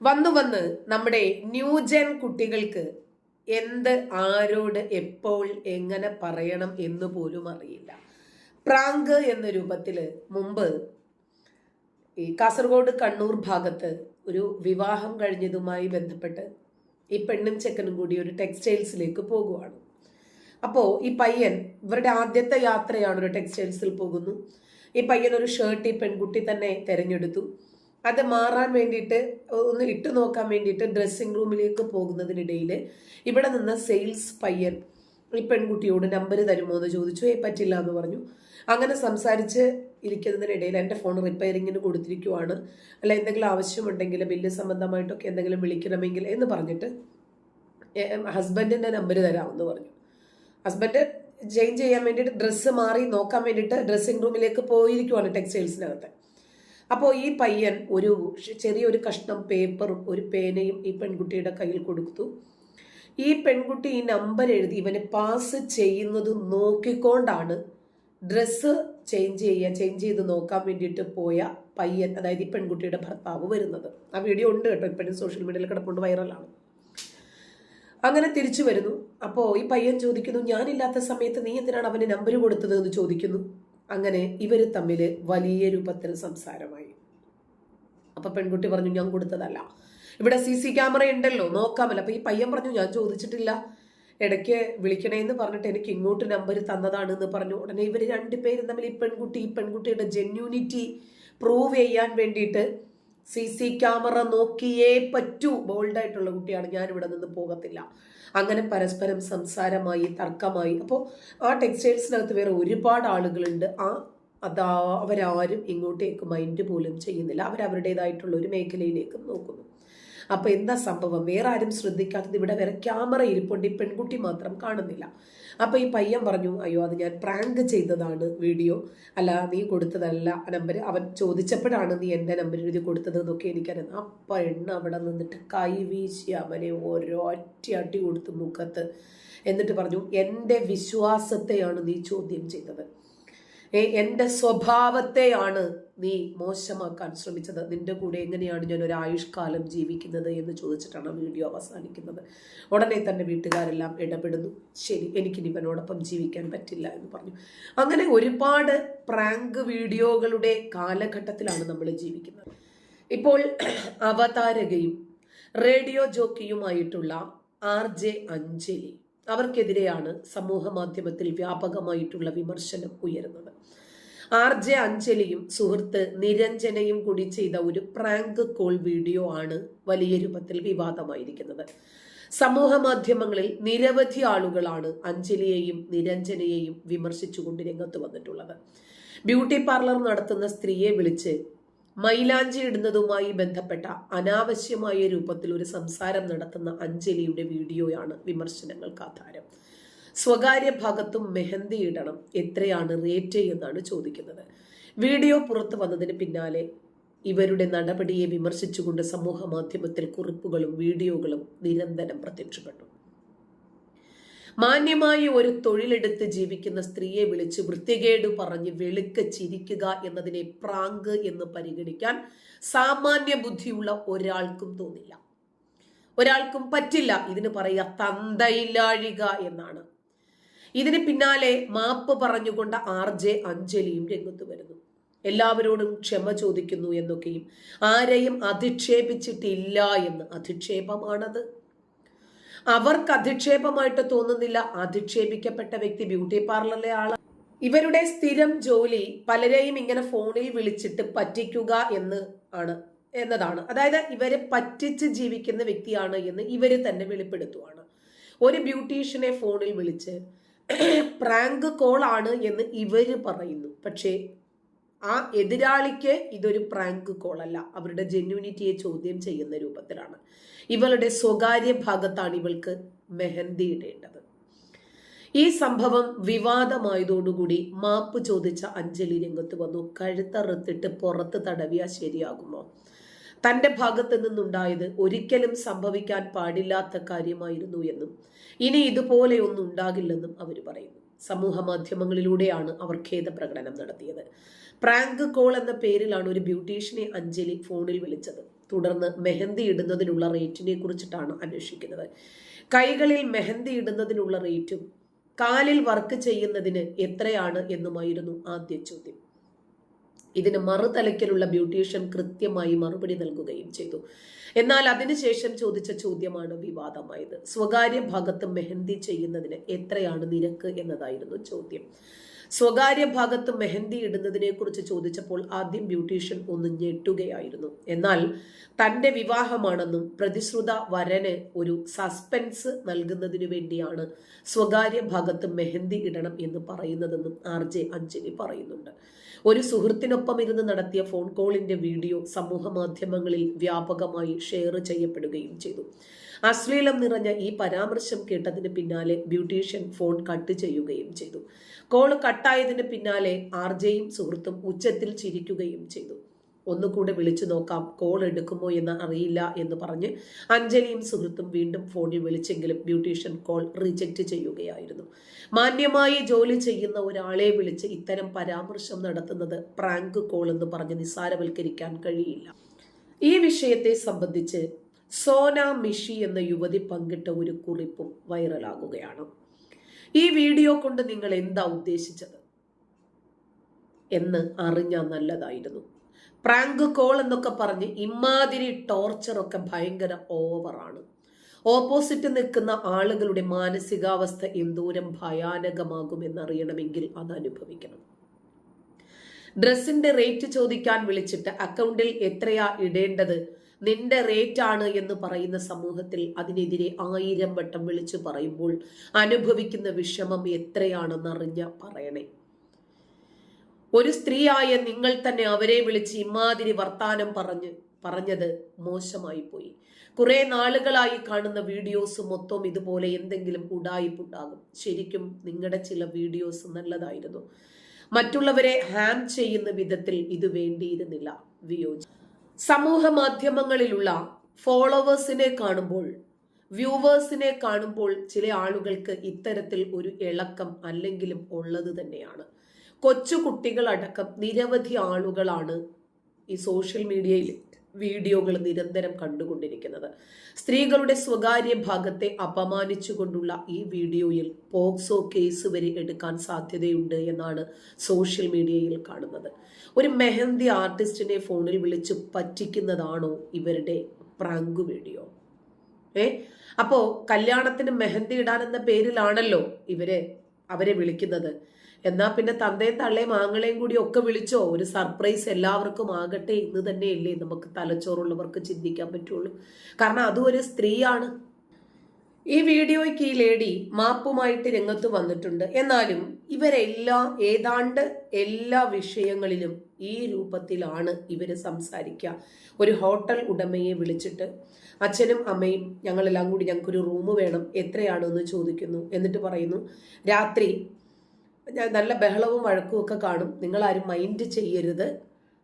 വന്നു വന്ന് നമ്മുടെ ന്യൂ ന്യൂജൻ കുട്ടികൾക്ക് എന്ത് ആരോട് എപ്പോൾ എങ്ങനെ പറയണം എന്ന് പോലും അറിയില്ല. പ്രാങ്ക് എന്ന രൂപത്തിൽ മുമ്പ് ഈ കാസർഗോഡ് കണ്ണൂർ ഭാഗത്ത് ഒരു വിവാഹം കഴിഞ്ഞതുമായി ബന്ധപ്പെട്ട് ഈ പെണ്ണും ചെക്കനും കൂടി ഒരു ടെക്സ്റ്റൈൽസിലേക്ക് പോകുവാണ്. അപ്പോൾ ഈ പയ്യൻ ഇവരുടെ ആദ്യത്തെ യാത്രയാണ് ഒരു ടെക്സ്റ്റൈൽസിൽ പോകുന്നു. ഈ പയ്യൻ ഒരു ഷർട്ട് ഈ പെൺകുട്ടി തന്നെ തിരഞ്ഞെടുത്തു. അത് മാറാൻ വേണ്ടിയിട്ട് ഒന്ന് ഇട്ട് നോക്കാൻ വേണ്ടിയിട്ട് ഡ്രസ്സിംഗ് റൂമിലേക്ക് പോകുന്നതിനിടയിൽ ഇവിടെ നിന്ന് സെയിൽസ് പയ്യൻ ഈ പെൺകുട്ടിയോട് നമ്പർ തരുമോ എന്ന് ചോദിച്ചു. ഏ പറ്റില്ല എന്ന് പറഞ്ഞു. അങ്ങനെ സംസാരിച്ച് ഇരിക്കുന്നതിനിടയിൽ എന്റെ ഫോൺ റിപ്പയറിങ്ങിന് കൊടുത്തിരിക്കുവാണ്. അല്ല എന്തെങ്കിലും ആവശ്യമുണ്ടെങ്കിൽ ബില്ല് സംബന്ധമായിട്ടൊക്കെ എന്തെങ്കിലും വിളിക്കണമെങ്കിൽ എന്ന് പറഞ്ഞിട്ട് ഹസ്ബൻഡിന്റെ നമ്പർ തരാമെന്ന് പറഞ്ഞു. ഹസ്ബൻഡ് ചേഞ്ച് ചെയ്യാൻ വേണ്ടിയിട്ട് ഡ്രസ്സ് മാറി നോക്കാൻ വേണ്ടിയിട്ട് ഡ്രസ്സിംഗ് റൂമിലേക്ക് പോയിരിക്കുവാണ് ടെക്സ്റ്റൈൽസിനകത്ത്. അപ്പോൾ ഈ പയ്യൻ ഒരു ചെറിയൊരു കഷ്ണം പേപ്പറും ഒരു പേനയും ഈ പെൺകുട്ടിയുടെ കയ്യിൽ കൊടുത്തു. ഈ പെൺകുട്ടി ഈ നമ്പർ എഴുതി ഇവനെ പാസ് ചെയ്യുന്നത് നോക്കിക്കൊണ്ടാണ് ഡ്രസ്സ് ചേഞ്ച് ചെയ്യുക ചേഞ്ച് ചെയ്ത് നോക്കാൻ വേണ്ടിയിട്ട് പോയ പയ്യൻ അതായത് ഈ പെൺകുട്ടിയുടെ ഭർത്താവ് വരുന്നത്. ആ വീഡിയോ ഉണ്ട് കേട്ടോ ഇപ്പോഴും സോഷ്യൽ മീഡിയയിൽ കിടപ്പുണ്ട് വൈറലാണ് അങ്ങനെ തിരിച്ചു വരുന്നു. അപ്പോൾ ഈ പയ്യൻ ചോദിക്കുന്നു ഞാനില്ലാത്ത സമയത്ത് നീ എന്തിനാണ് അവന് നമ്പർ കൊടുത്തത് എന്ന് ചോദിക്കുന്നു? അങ്ങനെ ഇവർ തമ്മിൽ വലിയ രൂപത്തിൽ സംസാരമായി. അപ്പൊ പെൺകുട്ടി പറഞ്ഞു ഞാൻ കൊടുത്തതല്ല. ഇവിടെ സി സി ക്യാമറ ഉണ്ടല്ലോ നോക്കാമല്ലോ. അപ്പൊ ഈ പയ്യൻ പറഞ്ഞു ഞാൻ ചോദിച്ചിട്ടില്ല. ഇടയ്ക്ക് വിളിക്കണേന്ന് പറഞ്ഞിട്ട് എനിക്ക് ഇങ്ങോട്ട് നമ്പർ തന്നതാണ് എന്ന് പറഞ്ഞു. ഉടനെ ഇവർ രണ്ടുപേരും തമ്മിൽ ഈ പെൺകുട്ടി ഈ പെൺകുട്ടിയുടെ ജെന്യൂനിറ്റി പ്രൂവ് ചെയ്യാൻ വേണ്ടിയിട്ട് സി സി ക്യാമറ നോക്കിയേ പറ്റൂ. ബോൾഡായിട്ടുള്ള കുട്ടിയാണ് ഞാൻ ഇവിടെ നിന്ന് പോകത്തില്ല. അങ്ങനെ പരസ്പരം സംസാരമായി തർക്കമായി. അപ്പോൾ ആ ടെക്സ്റ്റൈൽസിനകത്ത് വേറെ ഒരുപാട് ആളുകളുണ്ട്. ആ അതാ അവരാരും ഇങ്ങോട്ടേക്ക് മൈൻഡ് പോലും ചെയ്യുന്നില്ല. അവരവരുടേതായിട്ടുള്ള ഒരു മേഖലയിലേക്കും നോക്കുന്നു. അപ്പൊ എന്താ സംഭവം? വേറെ ആരും ശ്രദ്ധിക്കാത്തത് ഇവിടെ വരെ ക്യാമറ ഇരിപ്പുണ്ട്. ഈ പെൺകുട്ടി മാത്രം കാണുന്നില്ല. അപ്പൊ ഈ പയ്യൻ പറഞ്ഞു അയ്യോ അത് ഞാൻ പ്രാങ്ക് ചെയ്തതാണ് വീഡിയോ അല്ല നീ കൊടുത്തതല്ല നമ്പർ അവൻ ചോദിച്ചപ്പോഴാണ് നീ എന്റെ നമ്പർ എഴുതി കൊടുത്തത് എന്നൊക്കെ എനിക്കറിയാം. ആ പെണ്ണ് അവിടെ നിന്നിട്ട് കൈ വീശി അവനെ ഓരോ അട്ടി കൊടുത്തു മുഖത്ത്. എന്നിട്ട് പറഞ്ഞു എന്റെ വിശ്വാസത്തെയാണ് നീ ചോദ്യം ചെയ്തത്. എന്റെ സ്വഭാവത്തെയാണ് നീ മോശമാക്കാൻ ശ്രമിച്ചത്. നിന്റെ കൂടെ എങ്ങനെയാണ് ഞാൻ ഒരു ആയുഷ്കാലം ജീവിക്കുന്നത് എന്ന് ചോദിച്ചിട്ടാണ് വീഡിയോ അവസാനിക്കുന്നത്. ഉടനെ തന്നെ വീട്ടുകാരെല്ലാം ഇടപെടുന്നു. ശരി എനിക്ക് ഇവനോടൊപ്പം ജീവിക്കാൻ പറ്റില്ല എന്ന് പറഞ്ഞു. അങ്ങനെ ഒരുപാട് പ്രാങ്ക് വീഡിയോകളുടെ കാലഘട്ടത്തിലാണ് നമ്മൾ ജീവിക്കുന്നത്. ഇപ്പോൾ അവതാരകയും റേഡിയോ ജോക്കിയുമായിട്ടുള്ള ആർ ജെ അഞ്ജലി അവർക്കെതിരെയാണ് സമൂഹ മാധ്യമത്തിൽ വ്യാപകമായിട്ടുള്ള വിമർശനം ഉയരുന്നത്. ആർ ജെ അഞ്ജലിയും സുഹൃത്ത് നിരഞ്ജനയും കൂടി ചെയ്ത ഒരു പ്രാങ്ക് കോൾ വീഡിയോ ആണ് വലിയ രൂപത്തിൽ വിവാദമായിരിക്കുന്നത്. സമൂഹ മാധ്യമങ്ങളിൽ നിരവധി ആളുകളാണ് അഞ്ജലിയെയും നിരഞ്ജനയെയും വിമർശിച്ചുകൊണ്ട് രംഗത്ത് വന്നിട്ടുള്ളത്. ബ്യൂട്ടി പാർലർ നടത്തുന്ന സ്ത്രീയെ വിളിച്ച് മൈലാഞ്ചി ഇടുന്നതുമായി ബന്ധപ്പെട്ട അനാവശ്യമായ രൂപത്തിൽ ഒരു സംസാരം നടത്തുന്ന അഞ്ജലിയുടെ വീഡിയോയാണ് വിമർശനങ്ങൾക്ക് ആധാരം. സ്വകാര്യ ഭാഗത്തും മെഹന്തി ഇടണം. എത്രയാണ് റേറ്റ് എന്നാണ് ചോദിക്കുന്നത്. വീഡിയോ പുറത്തു വന്നതിന് പിന്നാലെ ഇവരുടെ നടപടിയെ വിമർശിച്ചുകൊണ്ട് സമൂഹ മാധ്യമത്തിൽ കുറിപ്പുകളും വീഡിയോകളും നിരന്തരം പ്രത്യക്ഷപ്പെട്ടു. മാന്യമായി ഒരു തൊഴിലെടുത്ത് ജീവിക്കുന്ന സ്ത്രീയെ വിളിച്ച് വൃത്തികേട് പറഞ്ഞ് വെളുക്ക ചിരിക്കുക എന്നതിനെ പ്രാങ്ക് എന്ന് പരിഗണിക്കാൻ സാമാന്യ ബുദ്ധിയുള്ള ഒരാൾക്കും തോന്നില്ല. ഒരാൾക്കും പറ്റില്ല. ഇതിന് പറയുക തന്തയില്ലാഴിക എന്നാണ്. ഇതിന് പിന്നാലെ മാപ്പ് പറഞ്ഞുകൊണ്ട് ആർ ജെ അഞ്ജലിയും രംഗത്ത് വരുന്നു. എല്ലാവരോടും ക്ഷമ ചോദിക്കുന്നു എന്നൊക്കെയും ആരെയും അധിക്ഷേപിച്ചിട്ടില്ല എന്ന് അധിക്ഷേപമാണത്. അവർക്ക് അധിക്ഷേപമായിട്ട് തോന്നുന്നില്ല. അധിക്ഷേപിക്കപ്പെട്ട വ്യക്തി ബ്യൂട്ടി പാർലറിലെ ആൾ. ഇവരുടെ സ്ഥിരം ജോലി പലരെയും ഇങ്ങനെ ഫോണിൽ വിളിച്ചിട്ട് പറ്റിക്കുക എന്ന് ആണ് എന്നതാണ്. അതായത് ഇവരെ പറ്റിച്ച് ജീവിക്കുന്ന വ്യക്തിയാണ് എന്ന് ഇവർ തന്നെ വെളിപ്പെടുത്തുവാണ്. ഒരു ബ്യൂട്ടീഷ്യനെ ഫോണിൽ വിളിച്ച് പ്രാങ്ക് കോൾ ആണ് എന്ന് ഇവർ പറയുന്നു. പക്ഷേ ആ എതിരാളിക്ക് ഇതൊരു പ്രാങ്ക് കോൾ അല്ല. അവരുടെ ജെന്യൂനിറ്റിയെ ചോദ്യം ചെയ്യുന്ന രൂപത്തിലാണ്. ഇവളുടെ സ്വകാര്യ ഭാഗത്താണ് ഇവൾക്ക് മെഹന്തി ഇടേണ്ടത്. ഈ സംഭവം വിവാദമായതോടുകൂടി മാപ്പ് ചോദിച്ച അഞ്ജലി രംഗത്ത് വന്നു. കഴുത്തറുത്തിട്ട് പുറത്ത് തടവിയാ ശരിയാകുമോ? തന്റെ ഭാഗത്ത് നിന്നുണ്ടായത് ഒരിക്കലും സംഭവിക്കാൻ പാടില്ലാത്ത കാര്യമായിരുന്നു എന്നും ഇനി ഇതുപോലെയൊന്നും ഉണ്ടാകില്ലെന്നും അവർ പറയുന്നു. സമൂഹ മാധ്യമങ്ങളിലൂടെയാണ് അവർ ഖേദ പ്രകടനം നടത്തിയത്. പ്രാങ്ക് കോൾ എന്ന പേരിലാണ് ഒരു ബ്യൂട്ടീഷ്യനെ അഞ്ജലി ഫോണിൽ വിളിച്ചത്. തുടർന്ന് മെഹന്തി ഇടുന്നതിനുള്ള റേറ്റിനെ കുറിച്ചിട്ടാണ് അന്വേഷിക്കുന്നത്. കൈകളിൽ മെഹന്തി ഇടുന്നതിനുള്ള റേറ്റും കാലിൽ വർക്ക് ചെയ്യുന്നതിന് എത്രയാണ് എന്നുമായിരുന്നു ആദ്യ ചോദ്യം. ഇതിന് മറുതലയ്ക്കലുള്ള ബ്യൂട്ടീഷ്യൻ കൃത്യമായി മറുപടി നൽകുകയും ചെയ്തു. എന്നാൽ അതിനുശേഷം ചോദിച്ച ചോദ്യമാണ് വിവാദമായത്. സ്വകാര്യ ഭാഗത്ത് മെഹന്തി ചെയ്യുന്നതിന് എത്രയാണ് നിരക്ക് എന്നതായിരുന്നു ചോദ്യം. സ്വകാര്യ ഭാഗത്ത് മെഹന്തി ഇടുന്നതിനെ കുറിച്ച് ചോദിച്ചപ്പോൾ ആദ്യം ബ്യൂട്ടീഷ്യൻ ഒന്ന് ഞെട്ടുകയായിരുന്നു. എന്നാൽ തന്റെ വിവാഹമാണെന്നും പ്രതിശ്രുത വരന് ഒരു സസ്പെൻസ് നൽകുന്നതിനു വേണ്ടിയാണ് സ്വകാര്യ ഭാഗത്ത് മെഹന്തി ഇടണം എന്ന് പറയുന്നതെന്നും ആർ ജെ അഞ്ജലി പറയുന്നുണ്ട്. ഒരു സുഹൃത്തിനൊപ്പം ഇരുന്ന് നടത്തിയ ഫോൺ കോളിന്റെ വീഡിയോ സമൂഹ മാധ്യമങ്ങളിൽ വ്യാപകമായി ഷെയർ ചെയ്യപ്പെടുകയും ചെയ്തു. അശ്ലീലം നിറഞ്ഞ ഈ പരാമർശം കേട്ടതിന് പിന്നാലെ ബ്യൂട്ടീഷ്യൻ ഫോൺ കട്ട് ചെയ്യുകയും ചെയ്തു. കോൾ കട്ടായതിന് പിന്നാലെ ആർജയും സുഹൃത്തും ഉച്ചത്തിൽ ചിരിക്കുകയും ചെയ്തു. ഒന്നുകൂടെ വിളിച്ചു നോക്കാം കോൾ എടുക്കുമോ എന്ന് അറിയില്ല എന്ന് പറഞ്ഞ് അഞ്ജലിയും സുഹൃത്തും വീണ്ടും ഫോണിൽ വിളിച്ചെങ്കിലും ബ്യൂട്ടീഷ്യൻ കോൾ റിജക്റ്റ് ചെയ്യുകയായിരുന്നു. മാന്യമായി ജോലി ചെയ്യുന്ന ഒരാളെ വിളിച്ച് ഇത്തരം പരാമർശം നടത്തുന്നത് പ്രാങ്ക് കോൾ എന്ന് പറഞ്ഞ് നിസ്സാരവൽക്കരിക്കാൻ കഴിയില്ല. ഈ വിഷയത്തെ സംബന്ധിച്ച് സോന മിഷി എന്ന യുവതി പങ്കിട്ട ഒരു കുറിപ്പും വൈറലാകുകയാണ്. ഈ വീഡിയോ കൊണ്ട് നിങ്ങൾ എന്താ ഉദ്ദേശിച്ചത്? എന്ന് അറിഞ്ഞാൽ നല്ലതായിരുന്നു. പ്രാങ്ക് കോൾ എന്നൊക്കെ പറഞ്ഞ് ഇമാതിരി ടോർച്ചറൊക്കെ ഭയങ്കര ഓവറാണ് ഓപ്പോസിറ്റ് നിൽക്കുന്ന ആളുകളുടെ മാനസികാവസ്ഥ എന്തോരം ഭയാനകമാകുമെന്നറിയണമെങ്കിൽ അത് അനുഭവിക്കണം. ഡ്രസ്സിന്റെ റേറ്റ് ചോദിക്കാൻ വിളിച്ചിട്ട് അക്കൗണ്ടിൽ എത്രയാ ഇടേണ്ടത്? നിന്റെ റേറ്റ് ആണ് എന്ന് പറയുന്ന സമൂഹത്തിൽ അതിനെതിരെ ആയിരം വട്ടം വിളിച്ചു പറയുമ്പോൾ അനുഭവിക്കുന്ന വിഷമം എത്രയാണെന്നറിഞ്ഞ പറയണേ. ഒരു സ്ത്രീയായ നിങ്ങൾ തന്നെ അവരെ വിളിച്ച് ഇമാതിരി വർത്താനം പറഞ്ഞ് പറഞ്ഞത് മോശമായി പോയി. കുറെ നാളുകളായി കാണുന്ന വീഡിയോസ് മൊത്തം ഇതുപോലെ എന്തെങ്കിലും ഉടായിപ്പുണ്ടാകും. ശരിക്കും നിങ്ങളുടെ ചില വീഡിയോസ് നല്ലതായിരുന്നു. മറ്റുള്ളവരെ ഹാം ചെയ്യുന്ന വിധത്തിൽ ഇത് വേണ്ടിയിരുന്നില്ല വിയോജി. സമൂഹ മാധ്യമങ്ങളിലുള്ള ഫോളോവേഴ്സിനെ കാണുമ്പോൾ വ്യൂവേഴ്സിനെ കാണുമ്പോൾ ചില ആളുകൾക്ക് ഇത്തരത്തിൽ ഒരു ഇളക്കം അല്ലെങ്കിലും ഉള്ളത് തന്നെയാണ്. കൊച്ചു കുട്ടികളടക്കം നിരവധി ആളുകളാണ് ഈ സോഷ്യൽ മീഡിയയിൽ വീഡിയോകൾ നിരന്തരം കണ്ടുകൊണ്ടിരിക്കുന്നത്. സ്ത്രീകളുടെ സ്വകാര്യ ഭാഗത്തെ അപമാനിച്ചുകൊണ്ടുള്ള ഈ വീഡിയോയിൽ പോക്സോ കേസ് വരെ എടുക്കാൻ സാധ്യതയുണ്ട് എന്നാണ് സോഷ്യൽ മീഡിയയിൽ കാണുന്നത്. ഒരു മെഹന്തി ആർട്ടിസ്റ്റിനെ ഫോണിൽ വിളിച്ച് പറ്റിക്കുന്നതാണോ ഇവരുടെ പ്രാങ്ക് വീഡിയോ? ഏ? അപ്പോ കല്യാണത്തിന് മെഹന്തി ഇടാൻ എന്ന പേരിലാണല്ലോ ഇവരെ അവരെ വിളിക്കുന്നത്. എന്നാ പിന്നെ തന്തയും തള്ളയും ആങ്ങളെയും കൂടി ഒക്കെ വിളിച്ചോ? ഒരു സർപ്രൈസ് എല്ലാവർക്കും ആകട്ടെ ഇന്ന് തന്നെയല്ലേ നമുക്ക് തലച്ചോറുള്ളവർക്ക് ചിന്തിക്കാൻ പറ്റുള്ളൂ. കാരണം അതും ഒരു സ്ത്രീയാണ്. ഈ വീഡിയോയ്ക്ക് ഈ ലേഡി മാപ്പുമായിട്ട് രംഗത്ത് വന്നിട്ടുണ്ട്. എന്നാലും ഇവരെല്ലാം ഏതാണ്ട് എല്ലാ വിഷയങ്ങളിലും ഈ രൂപത്തിലാണ് ഇവർ സംസാരിക്കുക. ഒരു ഹോട്ടൽ ഉടമയെ വിളിച്ചിട്ട് അച്ഛനും അമ്മയും ഞങ്ങളെല്ലാം കൂടി ഞങ്ങൾക്കൊരു റൂം വേണം. എത്രയാണെന്ന് ചോദിക്കുന്നു. എന്നിട്ട് പറയുന്നു രാത്രി നല്ല ബഹളവും വഴക്കും ഒക്കെ കാണും. നിങ്ങളാരും മൈൻഡ് ചെയ്യരുത്.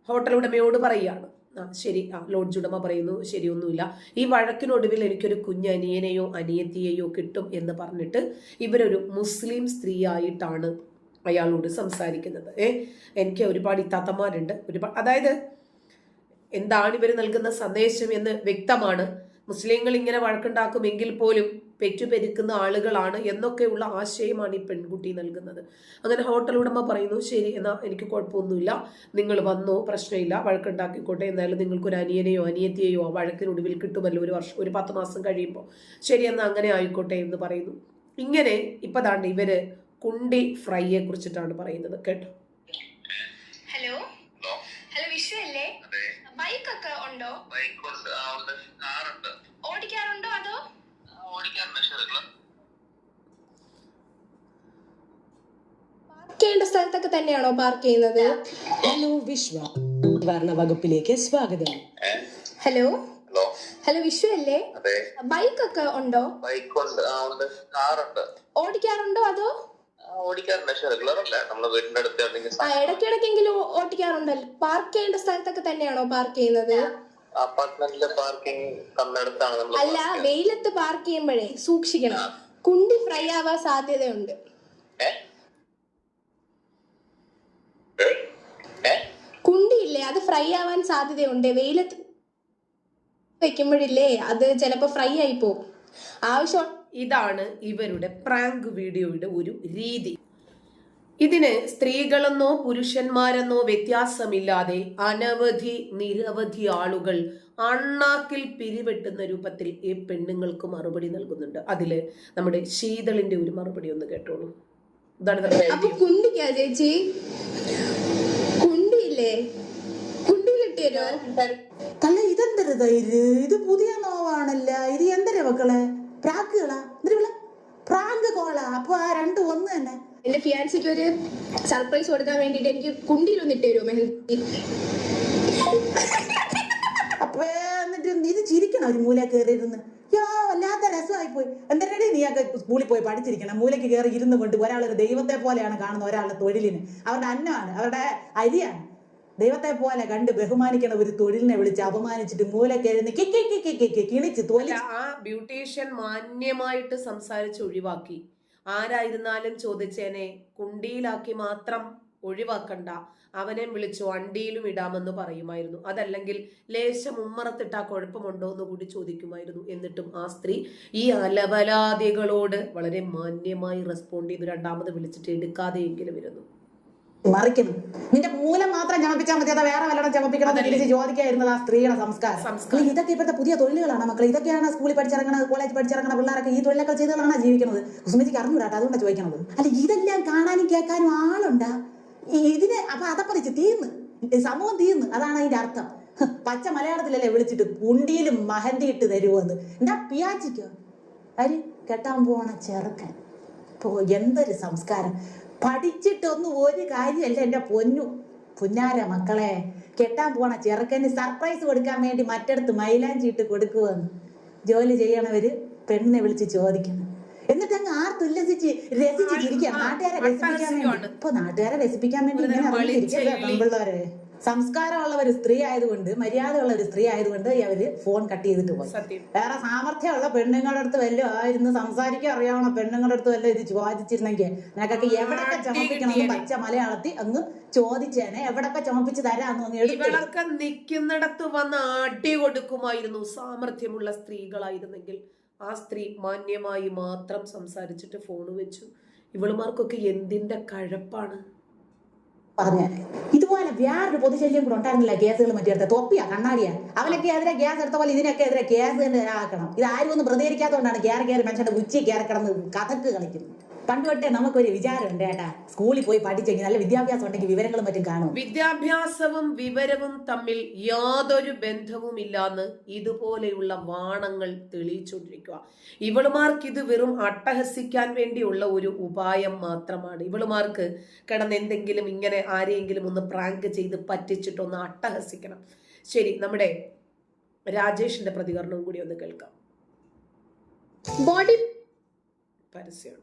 ഹോട്ടൽ ഉടമയോട് പറയുകയാണ്. ആ ശരി. ആ ലോഡ്ജ് ഉടമ പറയുന്നു ശരിയൊന്നുമില്ല. ഈ വഴക്കിനൊടുവിൽ എനിക്കൊരു കുഞ്ഞനിയനെയോ അനിയത്തിയെയോ കിട്ടും എന്ന് പറഞ്ഞിട്ട് ഇവരൊരു മുസ്ലിം സ്ത്രീയായിട്ടാണ് അയാളോട് സംസാരിക്കുന്നത്. ഏ എനിക്ക് ഒരുപാട് ഇത്താത്തമാരുണ്ട്. ഒരുപാട് അതായത് എന്താണ് ഇവർ നൽകുന്ന സന്ദേശം എന്ന് വ്യക്തമാണ്. മുസ്ലിങ്ങൾ ഇങ്ങനെ വഴക്കുണ്ടാക്കുമെങ്കിൽ പോലും പെറ്റുപെരുക്കുന്ന ആളുകളാണ് എന്നൊക്കെയുള്ള ആശയമാണ് ഈ പെൺകുട്ടി നൽകുന്നത്. അങ്ങനെ ഹോട്ടൽ ഉടമ പറയുന്നു ശരി എന്നാൽ എനിക്ക് കുഴപ്പമൊന്നുമില്ല. നിങ്ങൾ വന്നോ പ്രശ്നമില്ല. വഴക്കുണ്ടാക്കിക്കോട്ടെ. എന്നാലും നിങ്ങൾക്കൊരു അനിയനെയോ അനിയത്തിയെയോ ആ വഴക്കിനൊടുവിൽ കിട്ടുമല്ലോ ഒരു വർഷം ഒരു പത്ത് മാസം കഴിയുമ്പോൾ. ശരി എന്നാൽ അങ്ങനെ ആയിക്കോട്ടെ എന്ന് പറയുന്നു. ഇങ്ങനെ ഇപ്പൊ താണ്ട് ഇവർ കുണ്ടി ഫ്രൈയെ കുറിച്ചിട്ടാണ് പറയുന്നത്. കേട്ടോ. ഹലോ. ഹലോ. വിഷു അല്ലേ? ബൈക്ക് ഒക്കെ ഉണ്ടോ? ബൈക്ക് ഉണ്ട് ആ ഉണ്ട് കാറുണ്ട് ഓടിക്കാറുണ്ടോ അതോ ആ, ഓടിക്കാൻ മെഷറുകൾ ചെയ്യേണ്ട സ്ഥലത്തൊക്കെ തന്നെയാണോ പാർക്ക് ചെയ്യുന്നത്? ഹലോ വിശ്വ. ഭരണ വകുപ്പിലേക്ക് സ്വാഗതം. ഹലോ ഹലോ ഹലോ വിഷു അല്ലേ? ബൈക്ക് ഒക്കെ ഉണ്ടോ? ബൈക്ക് ഉണ്ട്. കാറുണ്ട് ഓടിക്കാറുണ്ടോ അതോ? ഇടയ്ക്കിടയ്ക്കെങ്കിലും ഓടിക്കാറുണ്ടല്ലോ പാർക്ക് ചെയ്യേണ്ട സ്ഥലത്തൊക്കെ തന്നെയാണോ പാർക്ക് ചെയ്യുന്നത്? അപ്പാർട്ട്മെന്റിലെ പാർക്കിംഗ് തന്നിടത്താണ് അല്ല വെയിലത്ത് പാർക്ക് ചെയ്യുമ്പോഴേ സൂക്ഷിക്കണം. കുണ്ടി ഫ്രൈ ആവാൻ സാധ്യതയുണ്ട് ഏ ഏ? ഏ? കുണ്ടിയില്ലേ അത് ഫ്രൈ ആവാൻ സാധ്യതയുണ്ട്. വെയിലത്ത് വെക്കുമ്പോഴില്ലേ അത് ചിലപ്പോ ഫ്രൈ ആയി പോകും ആവശ്യം ഇതാണ് ഇവരുടെ പ്രാങ്ക് വീഡിയോയുടെ ഒരു രീതി. ഇതിന് സ്ത്രീകളെന്നോ പുരുഷന്മാരെന്നോ വ്യത്യാസമില്ലാതെ അനവധി നിരവധി ആളുകൾ അണ്ണാക്കിൽ പിരിവെട്ടുന്ന രൂപത്തിൽ ഈ പെണ്ണുങ്ങൾക്ക് മറുപടി നൽകുന്നുണ്ട്. അതിൽ നമ്മുടെ ശീതളിന്റെ ഒരു മറുപടി ഒന്ന് കേട്ടോളൂ. ഇതാണ്. കുണ്ടിക്കാ ചേച്ചി. കുണ്ടിയില്ലേ? തരുമോ തള്ള ഇതെന്തര ഇത് ഇത് പുതിയ നോവാണല്ല? ഇത് എന്തര മക്കളെ? പ്രാക്കുകളാ? എന്തിനാ പ്രാങ്ക് കോളാ? അപ്പൊ ആ രണ്ടും ഒന്ന് തന്നെ. എന്റെ ഫിയാൻസിക്ക് ഒരു സർപ്രൈസ് കൊടുക്കാൻ വേണ്ടിട്ട് എനിക്ക് കുണ്ടിയിലൊന്ന് ഇട്ട് തരുമോ മെഹന്തി? അപ്പൊ എന്നിട്ട് ഇത് ചിരിക്കണം ഒരു മൂല കയറിയിരുന്ന്? യാ വല്ലാത്ത രസമായി പോയി എന്തിനടി നീയൊക്കെ സ്കൂളിൽ പോയി പഠിച്ചിരിക്കണം? മൂലയ്ക്ക് കയറി ഇരുന്ന് കൊണ്ട് ഒരാളൊരു ദൈവത്തെ പോലെയാണ് കാണുന്നത് ഒരാളുടെ തൊഴിലിന്. അവരുടെ അന്നമാണ് അവരുടെ അരിയാണ്. ദൈവത്തെ പോലെ കണ്ട് ബഹുമാനിക്കണ ഒരു തൊഴിലിനെ വിളിച്ച് അപമാനിച്ചിട്ട് മൂലക്കെഴുന്ന് കിണിച്ച് തോലി ആ ബ്യൂട്ടീഷ്യൻ മാന്യമായിട്ട് സംസാരിച്ച് ഒഴിവാക്കി. ആരായിരുന്നാലും ചോദിച്ചേനെ കുണ്ടിയിലാക്കി മാത്രം ഒഴിവാക്കണ്ട. അവനെ വിളിച്ചു വണ്ടിയിലും ഇടാമെന്ന് പറയുമായിരുന്നു. അതല്ലെങ്കിൽ ലേശം ഉമ്മറത്തിട്ടാ കുഴപ്പമുണ്ടോ എന്ന് കൂടി ചോദിക്കുമായിരുന്നു. എന്നിട്ടും ആ സ്ത്രീ ഈ അലവലാദികളോട് വളരെ മാന്യമായി റെസ്പോണ്ട് ചെയ്ത് രണ്ടാമത് വിളിച്ചിട്ട് എടുക്കാതെയെങ്കിലും ഇരുന്നു. മറിക്കുന്നു. നിന്റെ മൂലം മാത്രം ചമപ്പിച്ചാൽ മതി അതാ വേറെ വല്ലതും ചമപ്പിക്കണം. തിരിച്ച് ചോദിക്കായിരുന്നത് ആ സ്ത്രീയുടെ സംസ്കാരം. ഇതൊക്കെ ഇപ്പോഴത്തെ പുതിയ തൊഴിലുകളാണ് മക്കൾ ഇതൊക്കെയാണ് സ്കൂളിൽ പഠിച്ചിറങ്ങണത് കോളേജ് പഠിച്ചിറങ്ങണ പിള്ളേരൊക്കെ ഈ തൊഴിലൊക്കെ ചെയ്തുകളാണ് ജീവിക്കുന്നത്. കുസുമിജിക്ക് അറിഞ്ഞൂടാട്ടോ അതുകൊണ്ടാണ് ചോദിക്കണത്. അല്ല ഇതെല്ലാം കാണാനും കേൾക്കാനും ആളുണ്ടാ? ഇതിന് അപ്പൊ അതപ്പതിച്ച് തീർന്ന്. സമൂഹം തീർന്ന്. അതാണ് അതിന്റെ അർത്ഥം. പച്ച മലയാളത്തിലല്ലേ വിളിച്ചിട്ട് കുണ്ടിയിലും മഹന്തി ഇട്ട് തരുമെന്ന് എന്താ പിയാച്ചിക്കോ? അരി കെട്ടാൻ പോണ ചെറുക്കൻ. പോ എന്തൊരു സംസ്കാരം. പഠിച്ചിട്ടൊന്നും ഒരു കാര്യമല്ല എന്റെ പൊന്നു. പുന്നാര മക്കളെ കെട്ടാൻ പോണ ചെറുക്കന് സർപ്രൈസ് കൊടുക്കാൻ വേണ്ടി മറ്റടുത്ത് മൈലാഞ്ചി ഇട്ട് കൊടുക്കുവെന്ന്. ജോലി ചെയ്യണവര് പെണ്ണിനെ വിളിച്ച് ചോദിക്കുന്നു. എന്നിട്ട് അങ്ങ് ആർത്തുല്ലസിച്ച് രസിച്ച് ചിരിക്കുക നാട്ടുകാരെ രസിപ്പിക്കാൻ വേണ്ടി. ഇപ്പൊ നാട്ടുകാരെ രസിപ്പിക്കാൻ വേണ്ടി ഇങ്ങനെ പിള്ളേരെ പെൺപിള്ളേരെ സംസ്കാരമുള്ള ഒരു സ്ത്രീ ആയതുകൊണ്ട് മര്യാദയുള്ള ഒരു സ്ത്രീ ആയതുകൊണ്ട് അവർ ഫോൺ കട്ട് ചെയ്തിട്ട് പോയി. വേറെ സാമർഥ്യമുള്ള പെണ്ണുങ്ങളുടെ അടുത്ത് വല്ലതും ആയിരുന്നു സംസാരിക്കാൻ അറിയാവുന്ന പെണ്ണുങ്ങളുടെ അടുത്ത് വല്ലതും ഇത് ചോദിച്ചിരുന്നെങ്കിൽ നിനക്കൊക്കെ എവിടൊക്കെ ചമപ്പിക്കണം പച്ച മലയാളത്തിൽ അങ്ങ് ചോദിച്ചേനെ. എവിടൊക്കെ ചമപ്പിച്ച് തരാന്ന് അങ്ങ് ഇവളൊക്കെ നിൽക്കുന്നിടത്ത് വന്ന് അടി കൊടുക്കുമായിരുന്നു സാമർഥ്യമുള്ള സ്ത്രീകളായിരുന്നെങ്കിൽ. ആ സ്ത്രീ മാന്യമായി മാത്രം സംസാരിച്ചിട്ട് ഫോൺ വെച്ചു. ഇവളുമാർക്കൊക്കെ എന്തിന്റെ കഴപ്പാണ്? പറഞ്ഞേനെ ഇതുപോലെ വേറൊരു പൊതുശല്യം കൂടെ ഉണ്ടായിരുന്നില്ല കേസുകൾ മറ്റേ തൊപ്പിയാ കണ്ണാടിയാ. അവനൊക്കെ എതിരെ ഗ്യാസ് എടുത്ത പോലെ ഇതിനൊക്കെ എതിരെ ഗ്യാസ് തന്നെ ആക്കണം. ഇത് ആരും ഒന്നും പ്രതികരിക്കാത്തതുകൊണ്ടാണ് കയറി കയറി മനുഷ്യന്റെ ഉച്ചി കയറി കിടന്ന് കഥക്ക് കളിക്കുന്നത്. പണ്ട് തൊട്ടേ നമുക്കൊരു വിചാരമുണ്ട് ഏട്ടാ. സ്കൂളിൽ പോയി പഠിച്ചെങ്കിൽ നല്ല വിദ്യാഭ്യാസം ഉണ്ടെങ്കിൽ വിവരങ്ങളും മറ്റും കാണും. വിദ്യാഭ്യാസവും വിവരവും തമ്മിൽ യാതൊരു ബന്ധവും ഇല്ലാന്ന് ഇതുപോലെയുള്ള വാണങ്ങൾ തെളിയിച്ചുകൊണ്ടിരിക്കുക ഇവളുമാർക്ക് ഇത് വെറും അട്ടഹസിക്കാൻ വേണ്ടിയുള്ള ഒരു ഉപായം മാത്രമാണ്. ഇവളുമാർക്ക് കിടന്ന് എന്തെങ്കിലും ഇങ്ങനെ ആരെയെങ്കിലും ഒന്ന് പ്രാങ്ക് ചെയ്ത് പറ്റിച്ചിട്ടൊന്ന് അട്ടഹസിക്കണം. ശരി നമ്മുടെ രാജേഷിന്റെ പ്രതികരണവും കൂടി ഒന്ന് കേൾക്കാം. ബോഡി പരസ്യമുണ്ട്.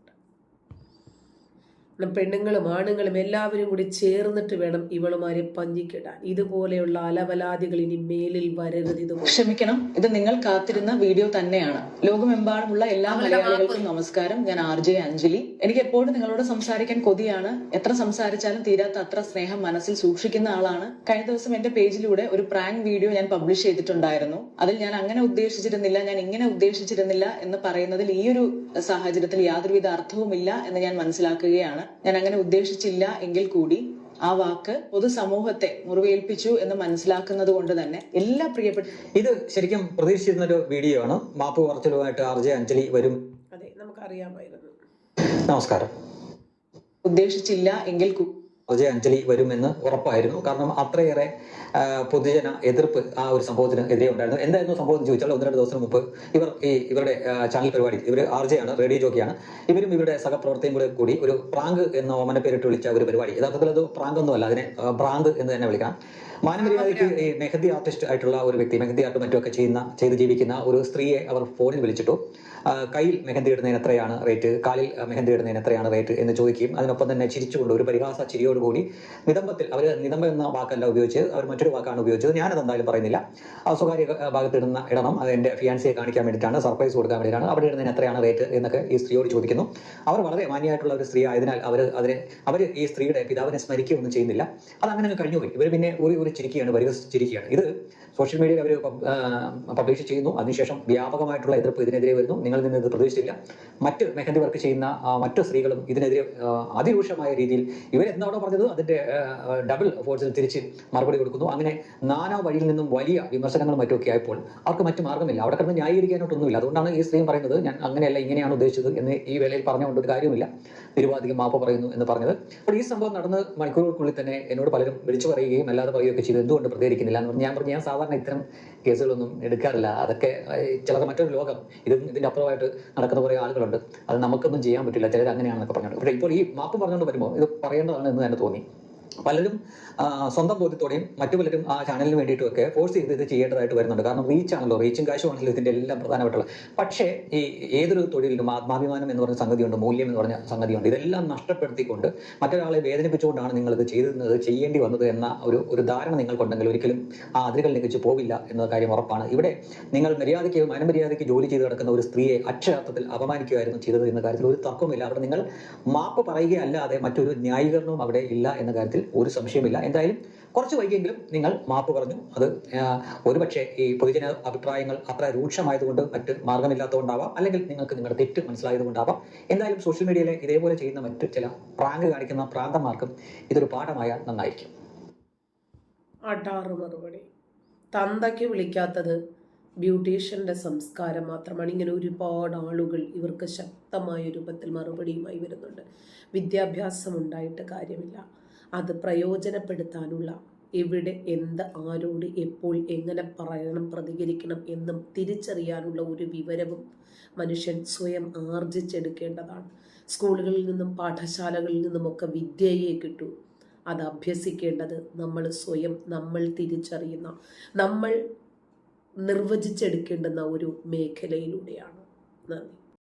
പെണ്ണുങ്ങളും ആണുങ്ങളും എല്ലാവരും കൂടി ചേർന്നിട്ട് വേണം ഇവളുമാരെ പഞ്ഞിക്കിടാൻ. ഇതുപോലെയുള്ള അലവലാദികൾ ഇനി മേലിൽ വരരുത് ഇത് ക്ഷമിക്കണം ഇത് നിങ്ങൾ കാത്തിരുന്ന വീഡിയോ തന്നെയാണ്. ലോകമെമ്പാടുമുള്ള എല്ലാ മലയാളികൾക്കും നമസ്കാരം. ഞാൻ ആർ ജെ അഞ്ജലി. എനിക്ക് എപ്പോഴും നിങ്ങളോട് സംസാരിക്കാൻ കൊതിയാണ്. എത്ര സംസാരിച്ചാലും തീരാത്ത അത്ര സ്നേഹം മനസ്സിൽ സൂക്ഷിക്കുന്ന ആളാണ്. കഴിഞ്ഞ ദിവസം എന്റെ പേജിലൂടെ ഒരു പ്രാങ്ക് വീഡിയോ ഞാൻ പബ്ലിഷ് ചെയ്തിട്ടുണ്ടായിരുന്നു. അതിൽ ഞാൻ അങ്ങനെ ഉദ്ദേശിച്ചിരുന്നില്ല ഞാൻ ഇങ്ങനെ ഉദ്ദേശിച്ചിരുന്നില്ല എന്ന് പറയുന്നതിൽ ഈ ഒരു സാഹചര്യത്തിൽ യാതൊരുവിധ അർത്ഥവുമില്ല എന്ന് ഞാൻ മനസ്സിലാക്കുകയാണ്. ഞാൻ അങ്ങനെ ഉദ്ദേശിച്ചില്ല എങ്കിൽ കൂടി ആ വാക്ക് പൊതുസമൂഹത്തെ മുറിവേൽപ്പിച്ചു എന്ന് മനസ്സിലാക്കുന്നത് കൊണ്ട് തന്നെ എല്ലാ പ്രിയപ്പെട്ട ഇത് ശരിക്കും പ്രതീക്ഷിച്ചിരുന്ന ഒരു വീഡിയോ ആണ്. മാപ്പ് പറച്ചിലുമായിട്ട് ആർ ജെ അഞ്ജലി വരും. അതെ നമുക്കറിയാമായിരുന്നു. നമസ്കാരം. ഉദ്ദേശിച്ചില്ല എങ്കിൽ അഞ്ജലി വരുമെന്ന് ഉറപ്പായിരുന്നു. കാരണം അത്രയേറെ പൊതുജന എതിർപ്പ് ആ ഒരു സംഭവത്തിന് എതിരെ ഉണ്ടായിരുന്നു. എന്തായിരുന്നു സംഭവം എന്ന് ചോദിച്ചാൽ ഒന്ന് രണ്ട് ദിവസം മുമ്പ് ഇവർ ഈ ഇവരുടെ ചാനൽ പരിപാടി ഇവർ ആർ ജെ ആണ് റേഡിയോ ജോക്കിയാണ് ഇവരും ഇവരുടെ സഹപ്രവർത്തകയും കൂടെ കൂടി ഒരു പ്രാങ്ക് എന്ന ഓമന പേരിട്ട് വിളിച്ച ഒരു പരിപാടി. യഥാർത്ഥത്തിൽ അത് പ്രാങ്ക് ഒന്നുമല്ല അതിനെ ഭ്രാന്ത് എന്ന് തന്നെ വിളിക്കാം. മാനമര്യാദയ്ക്ക് ഈ മെഹന്തി ആർട്ടിസ്റ്റ് ആയിട്ടുള്ള ഒരു വ്യക്തി മെഹന്തി ആർട്ടും മറ്റുമൊക്കെ ചെയ്യുന്ന ചെയ്ത് ജീവിക്കുന്ന ഒരു സ്ത്രീയെ അവർ ഫോണിൽ വിളിച്ചിട്ടു. കയ്യിൽ മെഹന്തി ഇടുന്നതിന് എത്രയാണ് റേറ്റ് കാലിൽ മെഹന്തി ഇടുന്നതിന് എത്രയാണ് റേറ്റ് എന്ന് ചോദിക്കുകയും അതിനൊപ്പം തന്നെ ചിരിച്ചുകൊണ്ട് ഒരു പരിഹാസ ചിരിയോടുകൂടി നിതംബത്തിൽ അവർ നിതംബം എന്ന വാക്കല്ല ഉപയോഗിച്ചത് അവർ മറ്റൊരു വാക്കാണ് ഉപയോഗിച്ചത്. ഞാനത് എന്തായാലും പറയുന്നില്ല. സ്വകാര്യ ഭാഗത്ത് ഇടുന്ന ഇടണം. അത് എന്റെ ഫിയാൻസിയെ കാണിക്കാൻ വേണ്ടിയിട്ടാണ്. സർപ്രൈസ് കൊടുക്കാൻ വേണ്ടിയിട്ടാണ്. അവിടെ ഇടുന്നതിന് എത്രയാണ് റേറ്റ് എന്നൊക്കെ ഈ സ്ത്രീയോട് ചോദിക്കുന്നു. അവർ വളരെ മാന്യമായിട്ടുള്ള ഒരു സ്ത്രീ ആയതിനാൽ അവർ അതിനെ അവർ ഈ സ്ത്രീയുടെ പിതാവിനെ സ്മരിക്കുകയൊന്നും ചെയ്യുന്നില്ല. അത് അങ്ങനെ അങ്ങ് കഴിഞ്ഞുപോയി. ഇവർ പിന്നെ ഒരു ഒരു ചിരിക്കുകയാണ് പരിഹസിച്ചിരിക്കുകയാണ്. ഇത് സോഷ്യൽ മീഡിയയിൽ അവർ പബ്ലിഷ് ചെയ്യുന്നു. അതിനുശേഷം വ്യാപകമായിട്ടുള്ള എതിർപ്പ് ഇതിനെതിരെ വരുന്നു. നിങ്ങളിൽ നിന്ന് ഇത് പ്രതീക്ഷിച്ചില്ല മറ്റ് മെഹന്തി വർക്ക് ചെയ്യുന്ന മറ്റു സ്ത്രീകളും ഇതിനെതിരെ അതിരൂക്ഷമായ രീതിയിൽ ഇവരെന്താണോ പറഞ്ഞത് അതിന്റെ ഡബിൾ ഫോഴ്സിൽ തിരിച്ച് മറുപടി കൊടുക്കുന്നു. അങ്ങനെ നാനാ വഴിയിൽ നിന്നും വലിയ വിമർശനങ്ങളും മറ്റുമൊക്കെ ആയപ്പോൾ അവർക്ക് മറ്റു മാർഗമില്ല. അവിടെ കിടന്ന് ന്യായീകരിക്കാനായിട്ടൊന്നുമില്ല. അതുകൊണ്ടാണ് ഈ സ്ത്രീയും പറയുന്നത് ഞാൻ അങ്ങനെയല്ല ഇങ്ങനെയാണ് ഉദ്ദേശിച്ചത് എന്ന് ഈ വേളയിൽ പറഞ്ഞുകൊണ്ട് ഒരു കാര്യമില്ല നിരുപാധികം മാപ്പ് പറയുന്നു എന്ന് പറഞ്ഞത്. അപ്പോൾ ഈ സംഭവം നടന്ന് മണിക്കൂറുകൾക്കുള്ളിൽ തന്നെ എന്നോട് പലരും വിളിച്ചു പറയുകയും അല്ലാതെ പറയുകയൊക്കെ ചെയ്തു. എന്തുകൊണ്ട് പ്രതികരിക്കുന്നില്ല എന്ന് പറഞ്ഞ് ഞാൻ പറഞ്ഞു ഞാൻ സാധാരണ ഇത്തരം കേസുകളൊന്നും എടുക്കാറില്ല. അതൊക്കെ ചിലത് മറ്റൊരു ലോകം. ഇത് ഇതിന്റെ അപ്പുറമായിട്ട് നടക്കുന്ന കുറേ ആളുകളുണ്ട്. അത് നമുക്കൊന്നും ചെയ്യാൻ പറ്റില്ല. ചിലർ അങ്ങനെയാണെന്നൊക്കെ പറഞ്ഞുകൊണ്ട്. പക്ഷേ ഇപ്പോൾ ഈ മാപ്പ് പറഞ്ഞുകൊണ്ട് വരുമ്പോൾ ഇത് പറയേണ്ടതാണ് എന്ന് തന്നെ തോന്നി. പലരും സ്വന്തം ബോധ്യത്തോടെയും മറ്റു പലരും ആ ചാനലിന് വേണ്ടിയിട്ടുമൊക്കെ ഫോഴ്സ് ചെയ്ത് ഇത് ചെയ്യേണ്ടതായിട്ട് വരുന്നുണ്ട്. കാരണം റീച്ച് ആണല്ലോ റീച്ചും കാശും ആണല്ലോ ഇതിന്റെ എല്ലാം പ്രധാനപ്പെട്ടുള്ള പക്ഷേ ഈ ഏതൊരു തൊഴിലിലും ആത്മാഭിമാനം എന്ന് പറഞ്ഞ സംഗതിയുണ്ട് മൂല്യം എന്ന് പറഞ്ഞ സംഗതിയുണ്ട് ഇതെല്ലാം നഷ്ടപ്പെടുത്തിക്കൊണ്ട് മറ്റൊരാളെ വേദനിപ്പിച്ചുകൊണ്ടാണ് നിങ്ങൾ ഇത് ചെയ്തിരുന്നത് ചെയ്യേണ്ടി വന്നത് എന്ന ഒരു ഒരു ധാരണ നിങ്ങൾക്കുണ്ടെങ്കിൽ ഒരിക്കലും ആ അതിരുകൾ ലംഘിച്ച് പോവില്ല എന്ന കാര്യം ഉറപ്പാണ്. ഇവിടെ നിങ്ങൾ മര്യാദയ്ക്ക് മനമര്യാദയ്ക്ക് ജോലി ചെയ്ത് കിടക്കുന്ന ഒരു സ്ത്രീയെ അക്ഷരാർത്ഥത്തിൽ അപമാനിക്കുകയായിരുന്നു ചെയ്തത് എന്ന കാര്യത്തിൽ ഒരു തർക്കവുമില്ല. അവിടെ നിങ്ങൾ മാപ്പ് പറയുകയല്ലാതെ മറ്റൊരു ന്യായീകരണവും അവിടെ ഇല്ല എന്ന കാര്യത്തിൽ ഒരു സംശയമില്ല എന്തായാലും കുറച്ച് വൈകിയെങ്കിലും നിങ്ങൾ മാപ്പ് പറഞ്ഞു. അത് ഒരുപക്ഷെ ഈ പൊതുജന അഭിപ്രായങ്ങൾ അത്ര രൂക്ഷമായതുകൊണ്ട് മറ്റ് മാർഗമില്ലാത്തതുകൊണ്ടാവാം അല്ലെങ്കിൽ നിങ്ങൾക്ക് നിങ്ങളുടെ തെറ്റ് മനസ്സിലായതുകൊണ്ടാവാം. എന്തായാലും സോഷ്യൽ മീഡിയയിലെ ഇതേപോലെ ചെയ്യുന്ന മറ്റ് ചില പ്രാങ്ക് കാണിക്കുന്ന പ്രാന്തമാർക്കും ഇതൊരു പാഠമായാൽ നന്നായിരിക്കും. അടാറ് മറുപടി. തന്തയ്ക്ക് വിളിക്കാത്തത് ബ്യൂട്ടീഷ്യന്റെ സംസ്കാരം മാത്രമാണ്. ഇങ്ങനെ ഒരുപാട് ആളുകൾ ഇവർക്ക് ശക്തമായ രൂപത്തിൽ മറുപടിയുമായി വരുന്നുണ്ട്. വിദ്യാഭ്യാസം ഉണ്ടായിട്ട് കാര്യമില്ല. അത് പ്രയോജനപ്പെടുത്താനുള്ള എവിടെ എന്ത് ആരോട് എപ്പോൾ എങ്ങനെ പറയണം പ്രതികരിക്കണം എന്നും തിരിച്ചറിയാനുള്ള ഒരു വിവരവും മനുഷ്യൻ സ്വയം ആർജിച്ചെടുക്കേണ്ടതാണ്. സ്കൂളുകളിൽ നിന്നും പാഠശാലകളിൽ നിന്നുമൊക്കെ വിദ്യയെ കിട്ടു. അത് അഭ്യസിക്കേണ്ടത് നമ്മൾ സ്വയം നമ്മൾ തിരിച്ചറിയുന്ന നമ്മൾ നിർവചിച്ചെടുക്കേണ്ടുന്ന ഒരു മേഖലയിലൂടെയാണ്. നന്ദി.